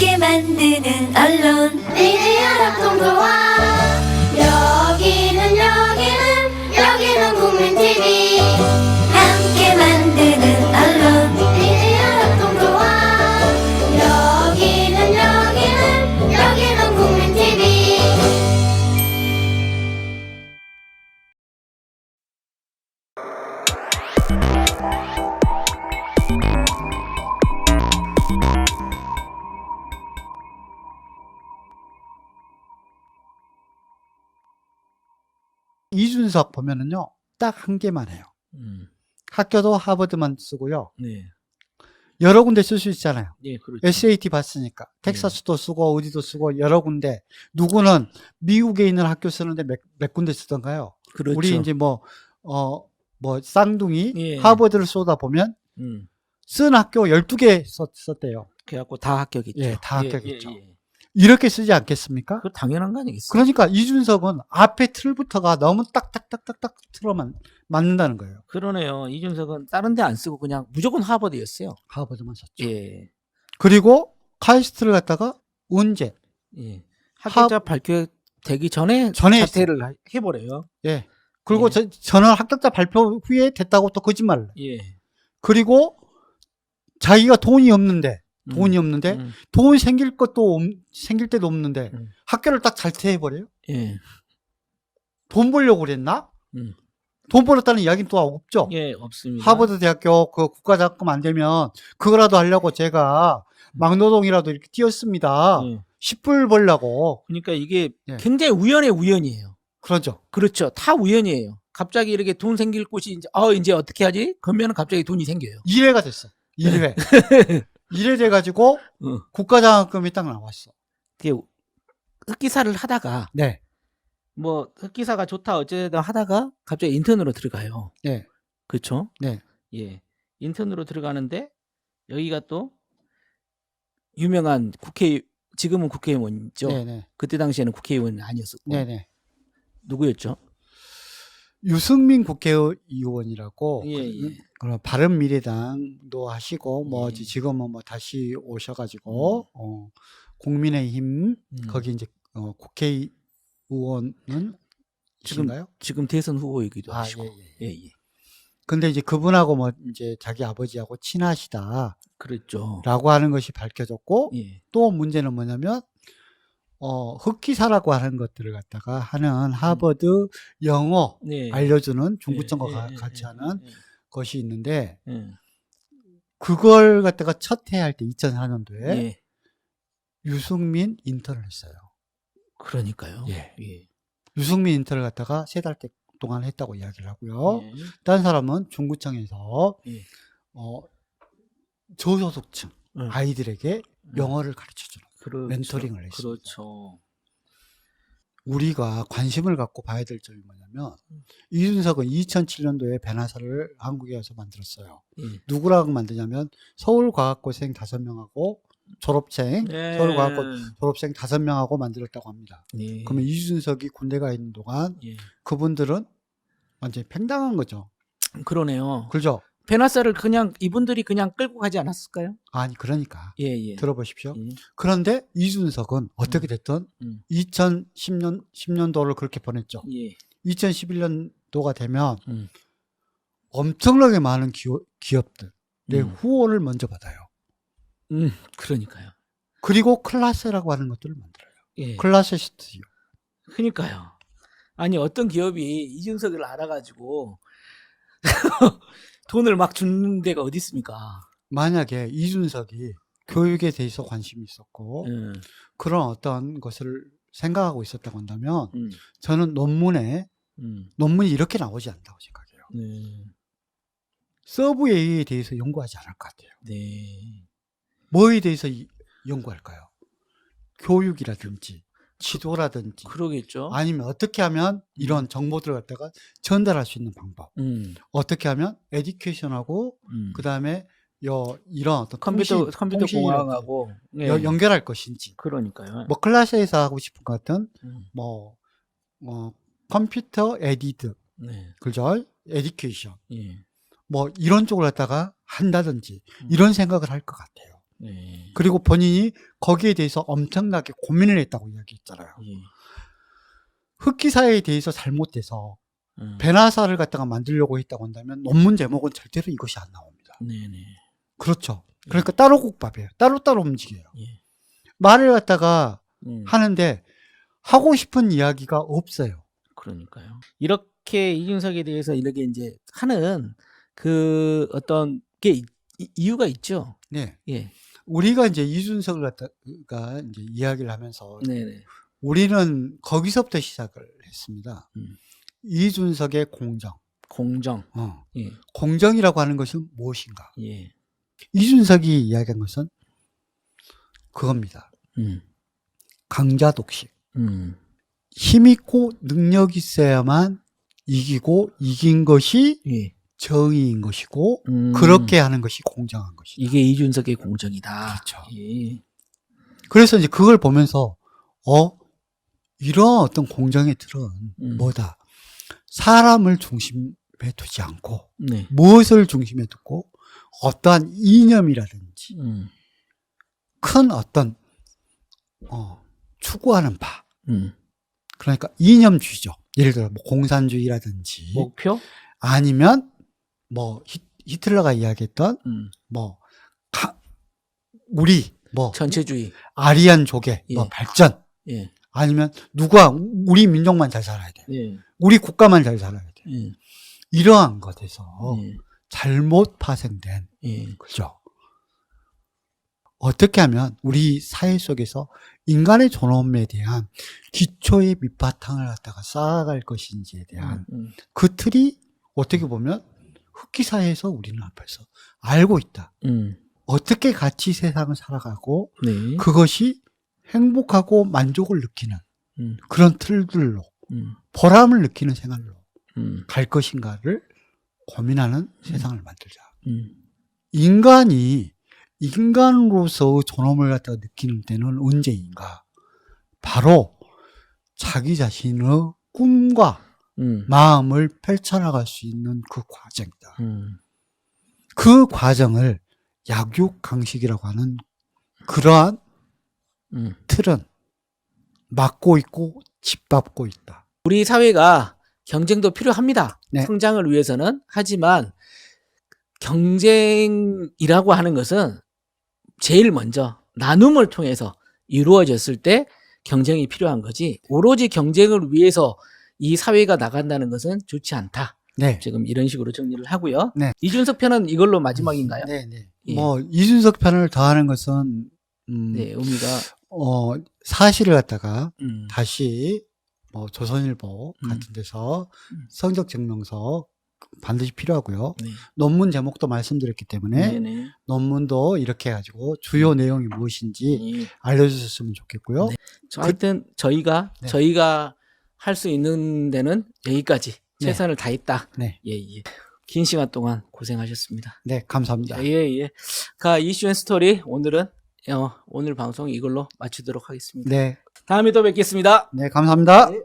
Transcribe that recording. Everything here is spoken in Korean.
함께 만드는 언론. 미디어 협동조 이준석 보면은요 딱 한 개만 해요. 음, 학교도 하버드만 쓰고요. 네, 여러 군데 쓸 수 있잖아요. 예, 그렇죠. SAT 봤으니까 텍사스도 쓰고 어디도 쓰고 여러 군데 누구는 미국에 있는 학교 쓰는데 몇, 몇 군데 쓰던가요? 그렇죠. 우리 이제 뭐 어 뭐 쌍둥이 예. 하버드를 쏟아 보면 음, 쓴 학교 12개 썼, 썼대요. 그래갖고 다 합격이죠. 예, 다 합격이죠. 예, 예. 이렇게 쓰지 않겠습니까? 그 당연한 거 아니겠어요? 그러니까 이준석은 앞에 틀부터가 너무 딱딱딱딱딱 틀어만 맞는다는 거예요. 그러네요. 이준석은 다른 데 안 쓰고 그냥 무조건 하버드였어요. 하버드만 썼죠. 예, 그리고 카이스트를 갖다가 언제? 예. 합격자 발표되기 전에 전에 자퇴를 하- 해버려요. 예. 그리고 예. 저, 저는 합격자 발표 후에 됐다고 또 거짓말을. 해. 예. 그리고 자기가 돈이 없는데, 음, 돈이 없는데, 음, 돈 생길 것도, 없- 생길 때도 없는데, 음. 학교를 딱 잘퇴해 버려요? 예, 돈 벌려고 그랬나? 음. 돈 벌었다는 이야기는 또 없죠? 예, 없습니다. 하버드 대학교 그 국가장학금 안 되면 그거라도 하려고 제가 막노동이라도 이렇게 뛰었습니다. 예. 10불 벌려고. 그러니까 이게 예. 굉장히 우연의 우연이에요. 그러죠. 그렇죠. 다 우연이에요. 갑자기 이렇게 돈 생길 곳이 이제 어 이제 어떻게 하지? 그러면 갑자기 돈이 생겨요. 1회가 됐어. 1회. 1회 돼가지고 어. 국가장학금이 딱 나왔어. 그게 흑기사를 하다가 네. 뭐 흑기사가 좋다 어쨌든 하다가 갑자기 인턴으로 들어가요. 네. 그렇죠? 네. 예. 인턴으로 들어가는데 여기가 또 유명한 국회 지금은 국회의원이죠. 네네. 그때 당시에는 국회의원은 아니었었고 네네. 누구였죠? 유승민 국회의원이라고 예, 예. 그 바른 미래당도 하시고 뭐 예. 지금은 뭐 다시 오셔가지고 어, 국민의힘 음. 거기 이제 어, 국회의원은 지금 지금 가요? 지금 대선 후보이기도 아, 하시고. 예, 예. 예, 예. 근데 이제 그분하고 뭐 이제 자기 아버지하고 친하시다라고 그랬죠. 하는 것이 밝혀졌고 예. 또 문제는 뭐냐면 어 흑기사라고 하는 것들을 갖다가 하는 하버드 영어 네. 알려주는 중구청과 예, 가- 예, 예, 같이 예, 하는 예, 것이 있는데 예. 그걸 갖다가 첫 해할 때 2004년도에 예. 유승민 인턴을 했어요. 그러니까요. 예. 예. 유승민 인턴을 갖다가 세 달 동안 했다고 이야기를 하고요. 예. 다른 사람은 중구청에서 예. 어, 저소득층 음. 아이들에게 영어를 가르쳐 주는 그렇죠. 멘토링을 했습니다. 그렇죠. 우리가 관심을 갖고 봐야 될 점이 뭐냐면 음. 이준석은 2007년도에 배나사를 한국에 와서 만들었어요. 예. 누구랑 만드냐면 서울과학고생 5명하고 졸업생 네. 서울과학고 졸업생 5명하고 만들었다고 합니다. 예. 그러면 이준석이 군대 가 있는 동안 예. 그분들은 완전히 팽당한 거죠. 그러네요. 그죠? 베나사를 그냥 이분들이 그냥 끌고 가지 않았을까요? 아니 그러니까 예, 예. 들어보십시오. 예. 그런데 이준석은 어떻게 됐든 음. 2010년 10년도를 그렇게 보냈죠. 예. 2011년도가 되면 음. 엄청나게 많은 기업, 기업들의 음. 후원을 먼저 받아요. 음, 그러니까요. 그리고 클라스라고 하는 것들을 만들어요. 예. 클라스 스튜디오. 그러니까요. 아니 어떤 기업이 이준석을 알아가지고 돈을 막 주는 데가 어디 있습니까? 만약에 이준석이 교육에 대해서 관심이 있었고 음, 그런 어떤 것을 생각하고 있었다고 한다면 음, 저는 논문에 음, 논문이 이렇게 나오지 않다고 생각해요. 네, 서브웨이에 대해서 연구하지 않을 것 같아요. 네, 뭐에 대해서 이- 연구할까요? 교육이라든지 지도라든지 그러겠죠. 아니면 어떻게 하면 이런 정보들을 갖다가 전달할 수 있는 방법 음, 어떻게 하면 에듀케이션하고 음. 그 다음에 여 이런 어떤 컴퓨터 통신, 컴퓨터 공학하고 예. 여- 연결할 것인지 그러니까요. 뭐 클래스에서 하고 싶은 것 같은 음, 뭐 어, 컴퓨터 에디드 네, 그죠 에듀케이션 예. 뭐 이런 쪽을 갖다가 한다든지 음. 이런 생각을 할 것 같아요. 네. 그리고 본인이 거기에 대해서 엄청나게 고민을 했다고 이야기했잖아요. 예. 흑기사에 대해서 잘못돼서 음. 배나사를 갖다가 만들려고 했다고 한다면 논문 제목은 절대로 이것이 안 나옵니다. 네네. 그렇죠. 그러니까 따로 국밥이에요. 따로따로 움직여요. 예. 말을 갖다가 음. 하는데 하고 싶은 이야기가 없어요. 그러니까요. 이렇게 이준석에 대해서 이렇게 이제 하는 그 어떤 게 이- 이- 이유가 있죠. 네. 예. 우리가 이제 이준석을 갖다가 이제 이야기를 하면서 네네. 우리는 거기서부터 시작을 했습니다. 음. 이준석의 공정. 공정. 어. 예. 공정이라고 하는 것은 무엇인가? 예. 이준석이 이야기한 것은 그겁니다. 음. 강자 독식. 음. 힘 있고 능력 있어야만 이기고 이긴 것이 예. 정의인 것이고 음. 그렇게 하는 것이 공정한 것이다. 이게 이준석의 공정이다. 그렇죠. 예. 그래서 이제 그걸 보면서 어 이런 어떤 공정의 틀은 음. 뭐다 사람을 중심에 두지 않고 네. 무엇을 중심에 두고 어떠한 이념이라든지 음. 큰 어떤 어, 추구하는 바 음. 그러니까 이념주의죠. 예를 들어 뭐 공산주의라든지 목표? 아니면 뭐 히, 히틀러가 이야기했던 음. 뭐 가- 우리 뭐 전체주의. 아리안 족의 뭐 예. 발전 예. 아니면 누가 우리 민족만 잘 살아야 돼. 예. 우리 국가만 잘 살아야 돼. 예. 이러한 것에서 예. 잘못 파생된 예. 그죠. 어떻게 하면 우리 사회 속에서 인간의 존엄에 대한 기초의 밑바탕을 갖다가 쌓아갈 것인지에 대한 음. 그 틀이 어떻게 보면 흑기 사회에서 우리는 앞에서 알고 있다. 음. 어떻게 같이 세상을 살아가고 네. 그것이 행복하고 만족을 느끼는 음. 그런 틀들로 음. 보람을 느끼는 생활로 음. 갈 것인가를 고민하는 세상을 만들자. 음. 인간이 인간으로서 존엄을 갖다가 느끼는 때는 언제인가? 바로 자기 자신의 꿈과 음. 마음을 펼쳐나갈 수 있는 그 과정이다. 음. 그 과정을 약육강식이라고 하는 그러한 음. 틀은 막고 있고 짓밟고 있다. 우리 사회가 경쟁도 필요합니다. 네. 성장을 위해서는 하지만 경쟁이라고 하는 것은 제일 먼저 나눔을 통해서 이루어졌을 때 경쟁이 필요한 거지 오로지 경쟁을 위해서 이 사회가 나간다는 것은 좋지 않다. 네. 지금 이런 식으로 정리를 하고요. 네. 이준석 편은 이걸로 마지막인가요? 네, 네. 예. 뭐 이준석 편을 더하는 것은 음, 네, 의미가 어, 사실을 갖다가 음, 다시 뭐 조선일보 음. 같은 데서 음. 성적 증명서 반드시 필요하고요. 네. 논문 제목도 말씀드렸기 때문에 네네. 논문도 이렇게 해가지고 주요 내용이 무엇인지 예. 알려주셨으면 좋겠고요. 네. 저 하여튼 저희가 네. 저희가 할 수 있는 데는 여기까지 네. 최선을 다했다. 네. 예, 예. 긴 시간 동안 고생하셨습니다. 네, 감사합니다. 예, 예. 가 이슈 앤 스토리 오늘은 어, 오늘 방송 이걸로 마치도록 하겠습니다. 네, 다음에 또 뵙겠습니다. 네, 감사합니다. 네.